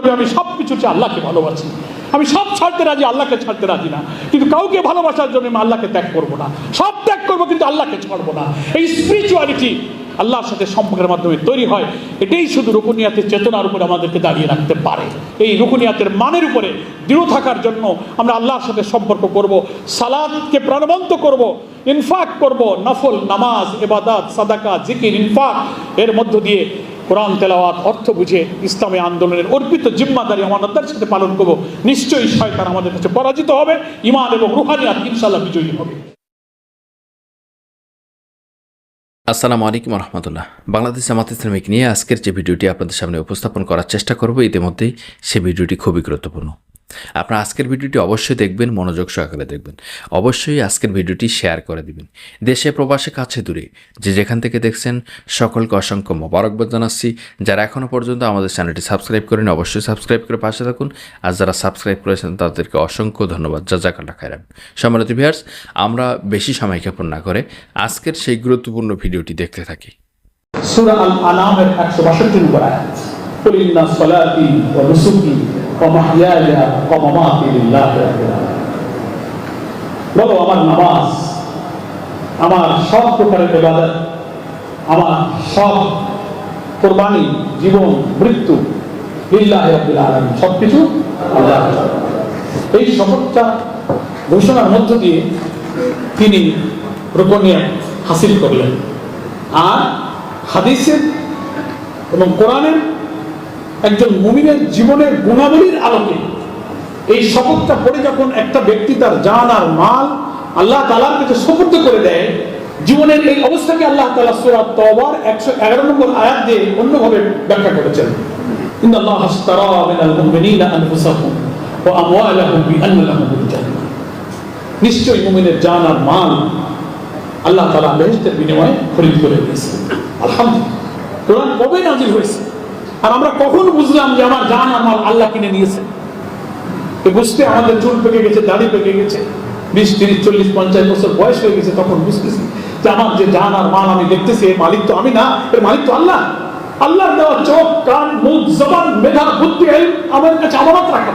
তবে আমি সব কিছু চেয়ে আল্লাহকে ভালোবাসি। আমি সব ছাড়তে রাজি, আল্লাহকে ছাড়তে রাজি না। কিন্তু কাউকে ভালোবাসার জন্য আমি আল্লাহকে ত্যাগ করব না। সব ত্যাগ করব কিন্তু আল্লাহকে ছাড়বো না। এই স্পিরিচুয়ালিটি আল্লাহর সাথে সম্পর্কের মাধ্যমে তৈরি হয়। এটাই শুধু রুকুনিয়াতের চেতনার উপরে আমাদেরকে দাঁড়িয়ে রাখতে পারে। এই রুকুনিয়াতের মানের উপরে দৃঢ় থাকার জন্য আমরা আল্লাহর সাথে সম্পর্ক করব সালাদকে প্রাণবন্ত করব, ইনফাক করব, নফল, নামাজ এবাদাত সাদাকা, জিকির, ইনফাক এর মধ্য দিয়ে কোরআন, তেলাওয়াত, অর্থ বুঝে ইসলামী আন্দোলনের অর্পিত জিম্মাদারি আমানতার সাথে পালন করব। নিশ্চয়ই শয়তান আমাদের কাছে পরাজিত হবে ইমান এবং রুহানিয়াত ইনশাল্লাহ বিজয়ী হবে। আসসালামু আলাইকুম রহমতুল্লাহ। বাংলাদেশ জামাত ইসলামিক নিয়ে আজকের যে ভিডিওটি আপনাদের সামনে উপস্থাপন করার চেষ্টা করব, ইতিমধ্যেই সে ভিডিওটি খুবই গুরুত্বপূর্ণ। আপনারা আজকের ভিডিওটি অবশ্যই দেখবেন মনোযোগ সহকারে দেখবেন অবশ্যই আজকের ভিডিওটি শেয়ার করে দিবেন দেশে প্রবাসে কাছে দূরে যে যেখান থেকে দেখছেন সকলকে অসংখ্য মোবারকবাদ জানাচ্ছি যারা এখনও পর্যন্ত আমাদের চ্যানেলটি সাবস্ক্রাইব করেন অবশ্যই সাবস্ক্রাইব করে পাশে থাকুন আর যারা সাবস্ক্রাইব করেছেন তাদেরকে অসংখ্য ধন্যবাদ জাজাকাল্লা খাইরাম সম্মানিত ভিয়ার্স আমরা বেশি সময় ক্ষেপণ না করে আজকের সেই গুরুত্বপূর্ণ ভিডিওটি দেখতে থাকি সূরা আল আনামের 162 নম্বর আয়াত قل إن صلاتي ونسكي ومحياي ومماتي لله رب العالمين বলো আমার নামাজ আমার সব প্রকারের ইবাদত আমার সব কোরবানি জীবন মৃত্যু লিল্লাহ রাব্বিল আলামিন সবকিছু আল্লাহ এই শপথটা ঘোষণার মধ্য দিয়ে তিনি রুকনিয়া হাসিল করলেন আর হাদিসের এবং কোরআনের একজন মুমিনের জীবনের গুণাবলীর আলোকে। এই শপথটা পড়ে যখন একটা ব্যক্তি তার জান আর মাল আল্লাহ তালার কাছে সুপর্দ করে দেয়, জীবনের এই অবস্থাকে আল্লাহ তালা সুরা তবার একশো এগারো নম্বর আয়াত দিয়ে অন্যভাবে ব্যাখ্যা করেছেন। আলহামদুলিল্লাহ। কবে নাজিল হয়েছে? আর আমরা কখন বুঝলাম যে আমার জান আমার আল্লাহ কিনে নিয়েছে? বুঝতে আমাদের চুল পেকে গেছে, দাড়ি পেকে গেছে। বিশ, তিরিশ, চল্লিশ, পঞ্চাশ বছর বয়স হয়ে গেছে, তখন বুঝতেছি যে আমার যে জান আর মাল আমি দেখতেছি, এর মালিক তো আমি না, এর মালিক তো আল্লাহ। আল্লাহর দেওয়া চোখ, কান, মুখ, জবান, মেধা, বুদ্ধি আমার কাছে আমানত রাখা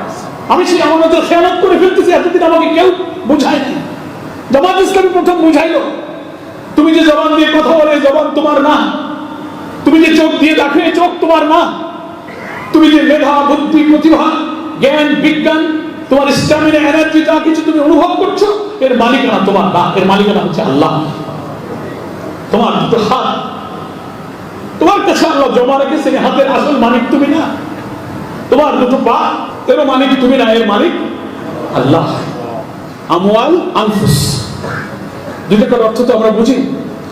আমি সেই আমানতের খেয়ালত করে ফেলতেছি, এতদিন আমাকে কেউ বুঝায়নি। জামাত ইসলামী প্রথম বুঝাইলো। তুমি যে জবান দিয়ে কথা বলে, জবান তোমার না। তুমি যে চোখ দিয়ে দেখো, এই চোখ তোমার না তুমি যে মেধা, বুদ্ধি, প্রতিভা, জ্ঞান, বিজ্ঞান, তোমার স্ট্যামিনা এনার্জি যা কিছু তুমি অনুভব করছ, এর মালিকানা তোমার না এর মালিকানা হচ্ছে আল্লাহ। তোমার দুটো হাত। তোমার কাছে আল্লাহ জমা এই হাতের আসল মালিক তুমি না। তোমার দুটো পা এরও মালিক তুমি না, এর মালিক আল্লাহ। আমওয়াল, আনফুস। দুটাকার অর্থ তো আমরা বুঝি।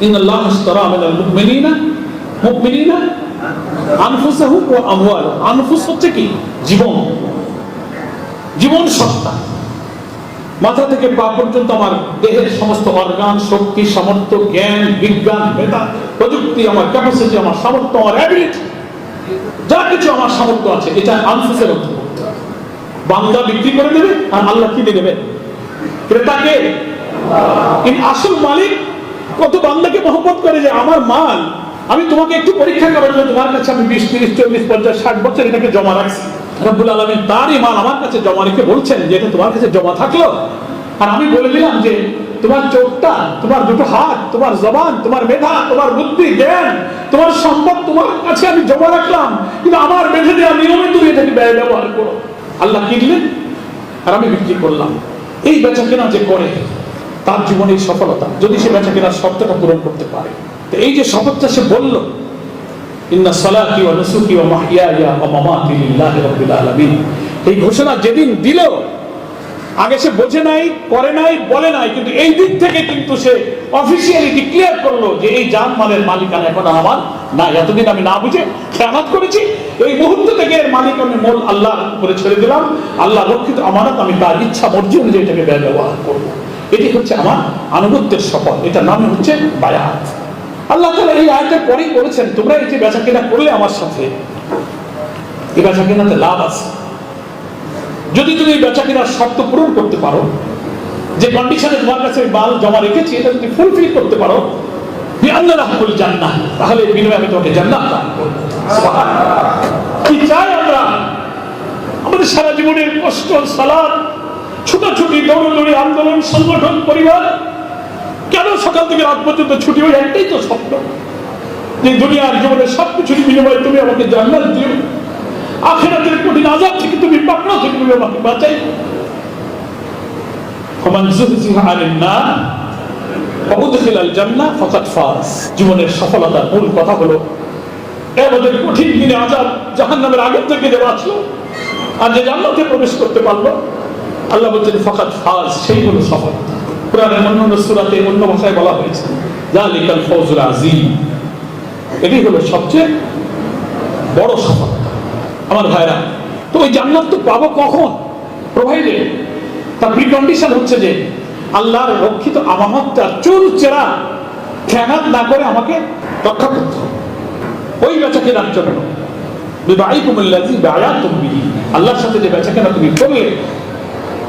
ইন আল্লাহ আশতারা মিনাল মুমিনিনা। মুমিনিনা আনফুসাহুম ওয়া আমওয়াল। আনফুস হচ্ছে কি? জীবন। জীবন সত্তা। মাথা থেকে পা পর্যন্ত আমার দেহের সমস্ত অর্গান শক্তি, সামর্থ্য, জ্ঞান, বিজ্ঞান মেধা প্রযুক্তি, আমার ক্যাপাসিটি আমার সামর্থ্য, আমার অ্যাবিলিটি যা কিছু আমার সামর্থ্য আছে, এটা আনফুসের অন্তর্ভুক্ত বান্দা বিক্রি করে দেবে আর আল্লাহ কিনে দেবে। ক্রেতাকে আসল মালিক কত বান্দাকে মহব্বত করে যে আমার মাল আমি তোমাকে একটু পরীক্ষা করার জন্য তোমার কাছে আমি বিশ, তিরিশ, চল্লিশ, পঞ্চাশ, ষাট বছর এটাকে জমা রাখছি। রব্বুল আলমিন তারই মাল আমার কাছে জমা রেখে বলছেন যে এটা তোমার কাছে জমা থাকল। আর আমি বলে দিলাম যে তোমার চোখটা, তোমার দুটো হাত, তোমার জবান, তোমার মেধা, তোমার বুদ্ধি, জ্ঞান, তোমার সম্পদ তোমার কাছে আমি জমা রাখলাম। কিন্তু আমার বেঁধে দেওয়া নিয়মে তুমি এটাকে ব্যয় ব্যবহার করো। আল্লাহ কিনলেন আর আমি বিক্রি করলাম। এই বেচা কেনা যে করে, তার জীবনের সফলতা, যদি সে বেচা কেনার শর্তটা পূরণ করতে পারে। তো এই যে শপথটা সে বলল, ইন্না সালাতি ওয়া নুসুকি ওয়া মাহইয়ায়া ওয়া মামাতি লিল্লাহি রাব্বিল আলামিন। এই ঘোষণা যেদিন দিল, আগে সে বোঝে নাই, করে নাই, বলে নাই, কিন্তু এই দিক থেকে কিন্তু সে অফিসিয়ালি ডিক্লেয়ার করল যে এই জান মালের মালিকানা এখন আমার না এতদিন আমি না বুঝে খেয়ানত করেছি, এই মুহূর্ত থেকে এর মালিক আমি মোল আল্লাহ উপরে ছেড়ে দিলাম। আল্লাহ রক্ষিত আমানত আমি তার ইচ্ছা মর্জি অনুযায়ী এটাকে ব্যবহার করব। এটি হচ্ছে আমার আনুগত্যের শপথ। এটা নাম হচ্ছে বায়াত। আল্লাহ তালা এই আয়তের পরেই বলেছেন, তোমরা এই যে বেচা কেনা করলে আমার সাথে, এই বেচা কেনাতে লাভ আছে। যদি তুমি এই বেচা কেনার শর্ত পূরণ করতে পারো, যে কন্ডিশনে তোমার কাছে মাল জমা রেখেছি, এটা যদি ফুলফিল করতে পারো রাহুল জান্নাত তাহলে বিনিময়ে আমি তোমাকে জান্নাত দান কি চাই আমরা? আমাদের সারা জীবনের কষ্ট সালাদ ছুটাছুটি, দৌড়দৌড়ি, আন্দোলন, সংগঠন, পরিবার কেন সকাল থেকে রাত পর্যন্ত ছুটি হয়ে? একটাই তো স্বপ্ন। যে দুনিয়ার জীবনের সবকিছুর বিনিময়ে তুমি আমাকে জান্নাত দিও। আখেরাতের কঠিন আজাদ থেকে তুমি পাকড়া থেকে তুমি আমাকে বাঁচাই জীবনের সফলতার মূল কথা হলো আমাদের কঠিন দিনে আজাদ জাহান নামের আগের থেকে যে বাঁচলো আর যে জান্নাতে প্রবেশ করতে পারল, আল্লাহ বলছেন ফকাত ফাজ, সেই হলো সফলতা। কোরআনের সূরাতে অন্য ভাষায় বলা হয়েছে জালিকাল ফৌজুল আজিম এটি হলো সবচেয়ে বড় আমার ভাইরা তো ওই জান্নাত তো পাবো কখন? প্রোভাইডেড তার প্রিকন্ডিশন হচ্ছে যে আল্লাহর রক্ষিত আমানতটা চুল চেরা খেয়াঘাত না করে আমাকে রক্ষা করতে হবে। ওই বেচা কেনার জন্য আল্লাহর সাথে যে বেচা কেনা তুমি করলে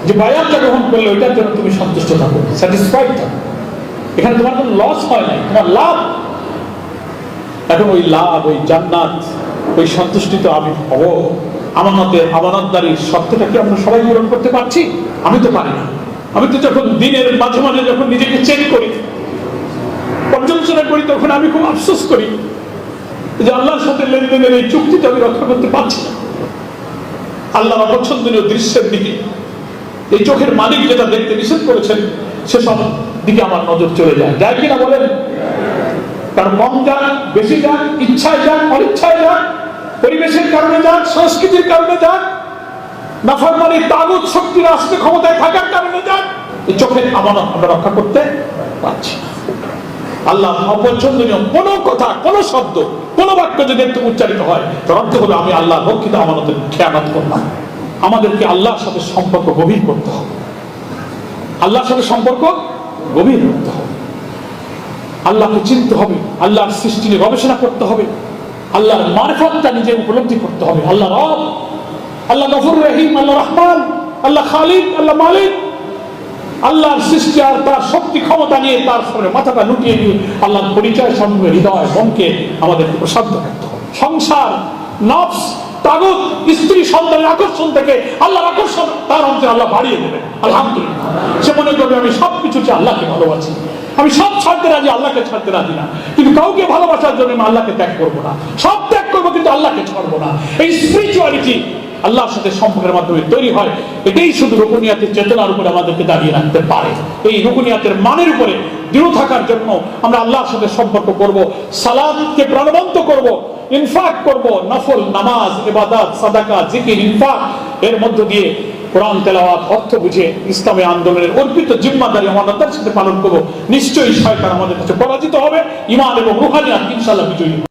যে বায়াতটা গ্রহণ করলে ওইটার জন্য তুমি সন্তুষ্ট থাকো স্যাটিসফাইড থাকো। এখানে তোমার কোনো লস হয় নাই, তোমার লাভ। এখন ওই লাভ, ওই জান্নাত, ওই সন্তুষ্টি তো আমি হব। আমানতের আমানতদারির শর্তটা কি আমরা সবাই পূরণ করতে পারছি? আমি তো পারি না। আমি তো যখন দিনের মাঝে মাঝে যখন নিজেকে চেক করি পর্যালোচনা করি তখন আমি খুব আফসোস করি যে আল্লাহর সাথে লেনদেনের এই চুক্তিটা আমি রক্ষা করতে পারছি না। আল্লাহ অপছন্দনীয় দৃশ্যের দিকে এই চোখের মালিক যেটা দেখতে নিষেধ করেছেন, সেসব দিকে আমার নজর চলে যায়। যায় কিনা বলেন? তার কম যাক, বেশি যাক, ইচ্ছায় যাক, অনিচ্ছায় যাক, পরিবেশের কারণে যাক, সংস্কৃতির কারণে নাফরমানি তাগুত শক্তির আসতে ক্ষমতায় থাকার কারণে যাক, এই চোখের আমানত আমরা রক্ষা করতে পারছি। আল্লাহ অপছন্দনীয় কোন কথা, কোন শব্দ, কোন বাক্য যদি একটু উচ্চারিত হয়, তার অর্থ হলো আমি আল্লাহ রক্ষিত আমানতের খেয়ানত করলাম। আমাদেরকে আল্লাহর সাথে সম্পর্ক গভীর করতে হবে। আল্লাহর সাথে সম্পর্ক গভীর করতে হবে। আল্লাহকে চিনতে হবে, আল্লাহর সৃষ্টি নিয়ে গবেষণা করতে হবে, আল্লাহর মারফতটা নিজে উপলব্ধি করতে হবে। আল্লাহ রব, আল্লাহ গফুর রহিম, আল্লাহ রহমান, আল্লাহ খালিদ, আল্লাহ মালিক। আল্লাহর সৃষ্টি আর তার শক্তি ক্ষমতা নিয়ে তার সামনে মাথাটা লুটিয়ে দিয়ে আল্লাহর পরিচয়, সঙ্গে হৃদয়, মনকে আমাদেরকে প্রসাদ করতে হবে। সংসার, নফস তাগুত স্ত্রী সন্তানের আকর্ষণ থেকে আল্লাহর আকর্ষণ তার অন্তরে আল্লাহ বাড়িয়ে দেবে। আলহামদুলিল্লাহ। সে মনে করবে, আমি সব আল্লাহকে ভালোবাসি। আমি সব ছাড়তে রাজি, আল্লাহকে ছাড়তে রাজি না। কিন্তু কাউকে ভালোবাসার জন্য আমি আল্লাহকে ত্যাগ করব না। সব ত্যাগ করব, কিন্তু আল্লাহকে ছাড়বো না। এই স্পিরিচুয়ালিটি আল্লাহর সাথে সম্পর্কের মাধ্যমে তৈরি হয়। এটাই শুধু রুকুনিয়াতের চেতনার উপরে আমাদেরকে দাঁড়িয়ে রাখতে পারে। এই রুকুনিয়াতের মানের উপরে দৃঢ় থাকার জন্য আমরা আল্লাহর সাথে সম্পর্ক করব, সালাদকে প্রাণবন্ত করব ইনফাক করব, নফল নামাজ, ইবাদত, সাদাকা, জিকির, ইনফাক। এর মধ্য দিয়ে কোরআন, তেলাওয়াত, অর্থ বুঝে ইসলামী আন্দোলনের অর্পিত জিম্মাদারি আমাদের সাথে পালন করব। নিশ্চয়ই শয়তান আমাদের কাছে পরাজিত হবে। ইমান এবং রুহানিয়াত ইনশাআল্লাহ বিজয়ী।